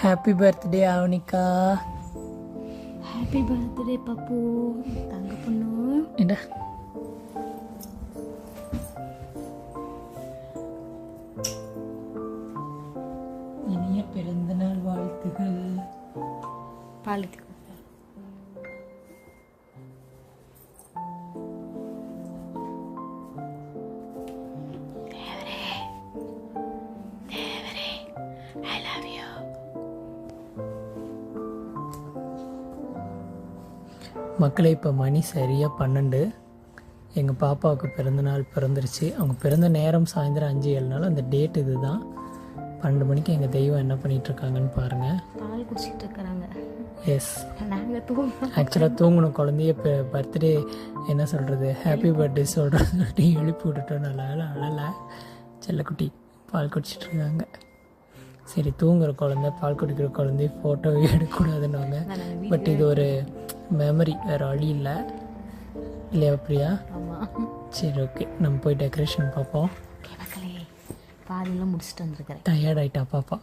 happy birthday Avanika happy birthday பப்பு தங்க பொண்ணு என்ன இனிய பிறந்தநாள் வாழ்த்துகள் பாலத்துக்கு I love மக்களே இப்போ மணி சரியாக பன்னெண்டு. எங்கள் பாப்பாவுக்கு பிறந்தநாள் பிறந்துருச்சு. அவங்க பிறந்த நேரம் சாயந்தரம் அஞ்சு ஏழு நாள். அந்த டேட் இது தான் பன்னெண்டு மணிக்கு எங்கள் தெய்வம் என்ன பண்ணிட்டு இருக்காங்கன்னு பாருங்கள் பால் குடிச்சிட்டு இருக்கிறாங்க. எஸ் தூங்க ஆக்சுவலாக தூங்கின குழந்தைய இப்போ பர்த்டே என்ன சொல்கிறது ஹாப்பி பர்த்டே சொல்கிறது சொல்லிட்டு எழுப்பி விட்டுட்டோம். நல்ல அழலை. செல்லக்குட்டி பால் குடிச்சிட்டு இருக்காங்க. சரி தூங்குற குழந்தை பால் குடிக்கிற குழந்தைய ஃபோட்டோ எடுக்கக்கூடாதுன்னாங்க பட் இது ஒரு மெமரி வேறு வழி இல்லை. இல்லையா பிரியா? சரி ஓகே நம்ம போய் டெக்கரேஷன் பார்ப்போம். பாலெல்லாம் முடிச்சுட்டு வந்திருக்கிறேன். டயர்ட் ஆயிட்டா பாப்பா.